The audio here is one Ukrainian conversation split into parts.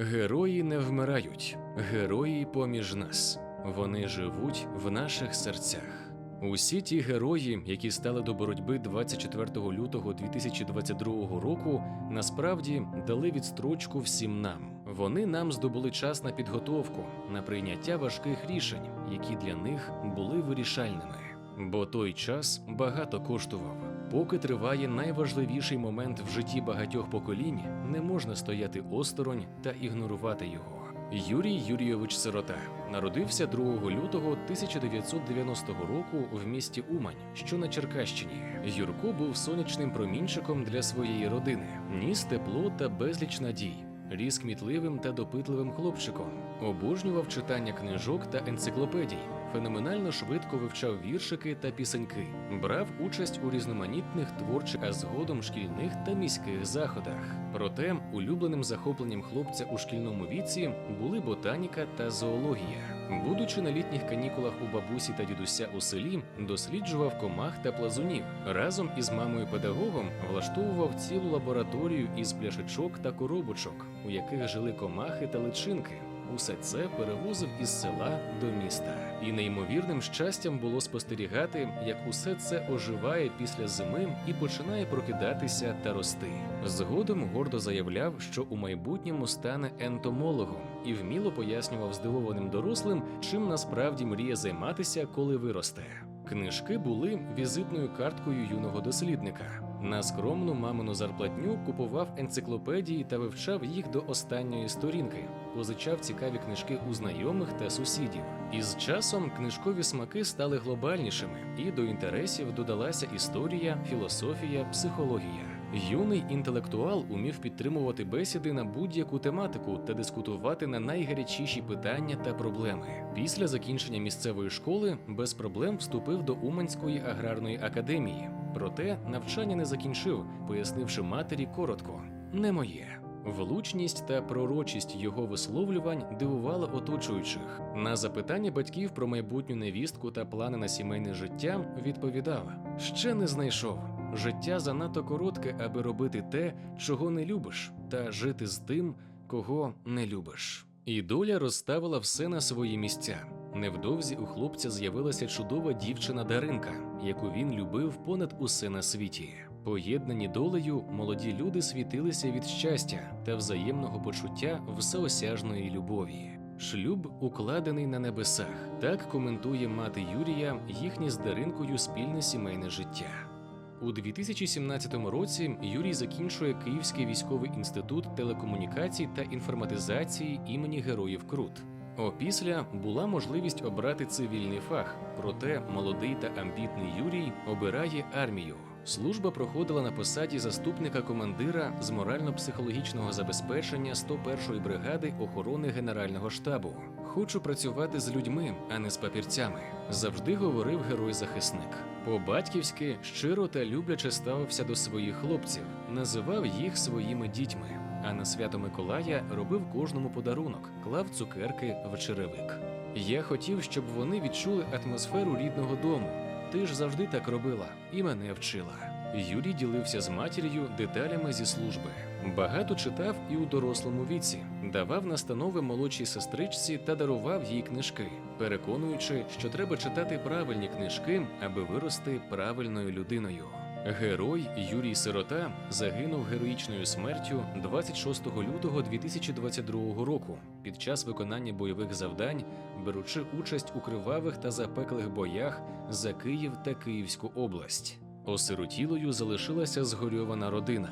Герої не вмирають, герої поміж нас. Вони живуть в наших серцях. Усі ті герої, які стали до боротьби 24 лютого 2022 року, насправді дали відстрочку всім нам. Вони нам здобули час на підготовку, на прийняття важких рішень, які для них були вирішальними. Бо той час багато коштував. Поки триває найважливіший момент в житті багатьох поколінь, не можна стояти осторонь та ігнорувати його. Юрій Юрійович Сирота народився 2 лютого 1990 року в місті Умань, що на Черкащині. Юрко був сонячним промінчиком для своєї родини, ніс тепло та безліч надій. Ріс кмітливим та допитливим хлопчиком, обожнював читання книжок та енциклопедій, феноменально швидко вивчав віршики та пісеньки, брав участь у різноманітних творчих, а згодом шкільних та міських заходах. Проте улюбленим захопленням хлопця у шкільному віці були ботаніка та зоологія. Будучи на літніх канікулах у бабусі та дідуся у селі, досліджував комах та плазунів. Разом із мамою-педагогом влаштовував цілу лабораторію із пляшечок та коробочок, у яких жили комахи та личинки. Усе це перевозив із села до міста, і неймовірним щастям було спостерігати, як усе це оживає після зими і починає прокидатися та рости. Згодом гордо заявляв, що у майбутньому стане ентомологом і вміло пояснював здивованим дорослим, чим насправді мріє займатися, коли виросте. Книжки були візитною карткою юного дослідника. На скромну мамину зарплатню купував енциклопедії та вивчав їх до останньої сторінки, позичав цікаві книжки у знайомих та сусідів. Із часом книжкові смаки стали глобальнішими, і до інтересів додалася історія, філософія, психологія. Юний інтелектуал умів підтримувати бесіди на будь-яку тематику та дискутувати на найгарячіші питання та проблеми. Після закінчення місцевої школи без проблем вступив до Уманської аграрної академії. Проте навчання не закінчив, пояснивши матері коротко: не моє. Влучність та пророчість його висловлювань дивували оточуючих. На запитання батьків про майбутню невістку та плани на сімейне життя відповідав: ще не знайшов. Життя занадто коротке, аби робити те, чого не любиш, та жити з тим, кого не любиш. І доля розставила все на свої місця. Невдовзі у хлопця з'явилася чудова дівчина Даринка, яку він любив понад усе на світі. Поєднані долею, молоді люди світилися від щастя та взаємного почуття всеосяжної любові. Шлюб укладений на небесах. Так коментує мати Юрія їхнє з Даринкою спільне сімейне життя. У 2017 році Юрій закінчує Київський військовий інститут телекомунікацій та інформатизації імені Героїв Крут. Опісля була можливість обрати цивільний фах, проте молодий та амбітний Юрій обирає армію. Служба проходила на посаді заступника командира з морально-психологічного забезпечення 101-ї бригади охорони Генерального штабу. Хочу працювати з людьми, а не з папірцями. Завжди говорив герой-захисник. По-батьківськи щиро та любляче ставився до своїх хлопців, називав їх своїми дітьми. А на свято Миколая робив кожному подарунок, клав цукерки в черевик. Я хотів, щоб вони відчули атмосферу рідного дому. Ти ж завжди так робила і мене вчила. Юрій ділився з матір'ю деталями зі служби. Багато читав і у дорослому віці, давав настанови молодшій сестричці та дарував їй книжки, переконуючи, що треба читати правильні книжки, аби вирости правильною людиною. Герой Юрій Сирота загинув героїчною смертю 26 лютого 2022 року під час виконання бойових завдань, беручи участь у кривавих та запеклих боях за Київ та Київську область. Осиротілою залишилася згорьована родина: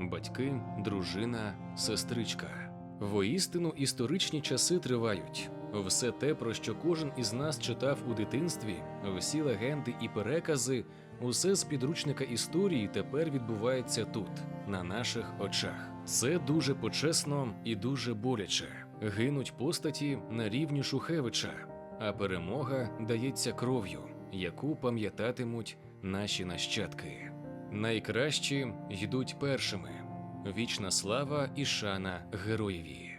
батьки, дружина, сестричка. Воістину історичні часи тривають. Все те, про що кожен із нас читав у дитинстві, всі легенди і перекази, усе з підручника історії тепер відбувається тут, на наших очах. Це дуже почесно і дуже боляче. Гинуть постаті на рівні Шухевича, а перемога дається кров'ю, яку пам'ятатимуть наші нащадки. Найкращі йдуть першими. Вічна слава і шана героєві.